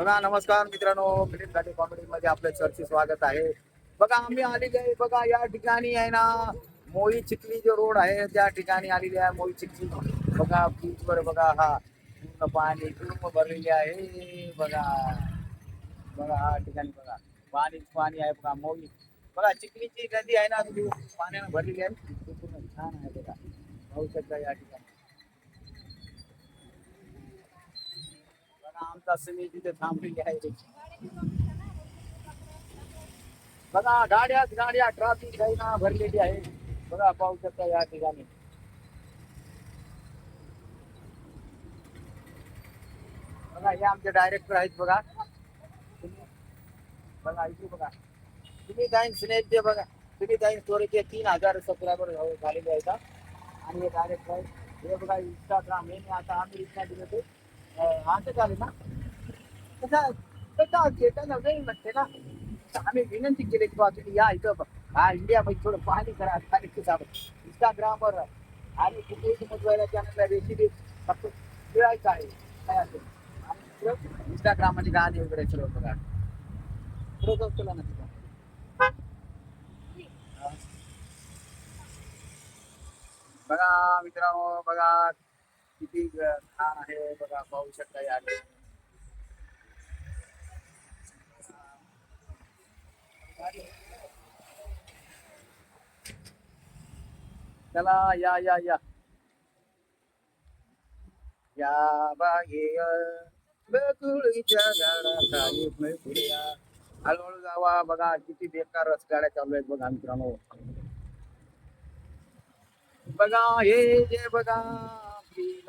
बघा नमस्कार मित्रांनो. मिलिंद घाटे कॉमेडी मध्ये आपलं सरचे स्वागत आहे. बघा, आम्ही आलेले आहे, बघा, या ठिकाणी आहे ना, मोई चिखली जो रोड आहे, त्या ठिकाणी आलेली मोई चिखली. बघा बीच वर बघा, हा, पूर्ण पाणी, पूर्ण भरलेले आहे. बघा बघा, हा ठिकाणी बघा पाणीच पाणी आहे बघा, मोई. बघा, चिखलीची नदी आहे ना ती पाण्यानं भरलेली आहे. पूर्ण छान आहे बघा. पाहू शकता या आमचा समी तिथे थांबलेली आहे बघा गाड्याच गाड्या ट्रॅफिक आहे ना भरलेली आहे. बघा पाहू शकता या ठिकाणी. बघा हे आमचे डायरेक्टर आहेत बघा. बघा इथे बघा. तुम्ही जाईन सिनेचे बघा तुम्ही जाईन स्टोरेजचे तीन हजार सबस्क्रायबर झालेले आहेत आणि हे डायरेक्टर आहेत. हे बघा इंस्टाग्राम हे मी आता आम्ही इंस्टा दिले ते अं, असं चालेल ना कसं कसं घेता नव्हतं म्हणते ना तर आम्ही विनंती केली की बा तुम्ही या इथं ब- हा इंडियामध्ये थोडं पाहणी करा स्थानिक इंस्टाग्रामवर आणि कुठेही समजवायला चॅनलला रेसिपी फक्त मिळायचं आहे काय असेल आणि इंस्टाग्राम मध्ये गाणे वगैरे सर्व बघा पुढं जाऊ तुला ना तिथं हा. बघा मित्रांनो बघा किती अं, छान आहे बघा पाहू शकता या चला या या या. या बागे बकुळीच्या झाडाखाली फुलफुल्या हळूहळू जावा बघा किती बेकार रस गाड्या चालू आहेत बघा मित्रांनो. बघा हे जे बघा बिल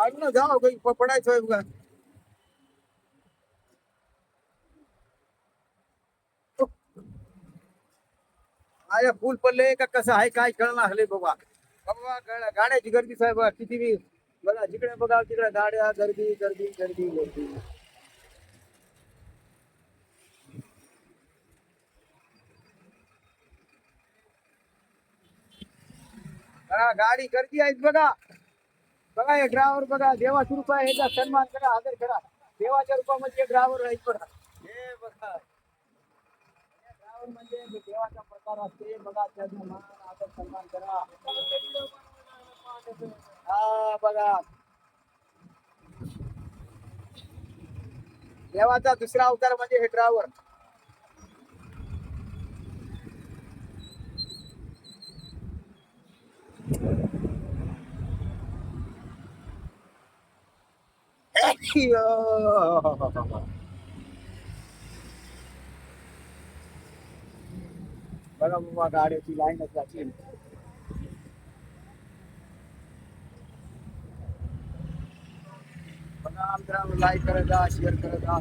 अरे जाओ काही प- पडायचं आहे बघा आया फुल पडले का कसं आहे काय कळणार हले बाबा बाबा गाड्याची गर्दी साहेब किती बी बघा जिकडे बघा तिकडे गाड्या गर्दी गर्दी गर्दी गर्दी गाडी गर्दी आहेत बघा बघा हे ग्रावर बघा देवाची रूप आहे याचा सन्मान करा आदर करा. देवाच्या रूपामध्ये ग्रावर आहेत बघा. हे बघा. ड्रायव्हर म्हणजे देवाचा प्रकार असते बघा त्याचा मान आदर सन्मान करा. हा बघा. देवाचा दुसरा अवतार म्हणजे हे ड्रायव्हर बघा बाबा गाड्याची लाईनच लागली बघा आमच्या लाईक करत जा शेअर करत जा.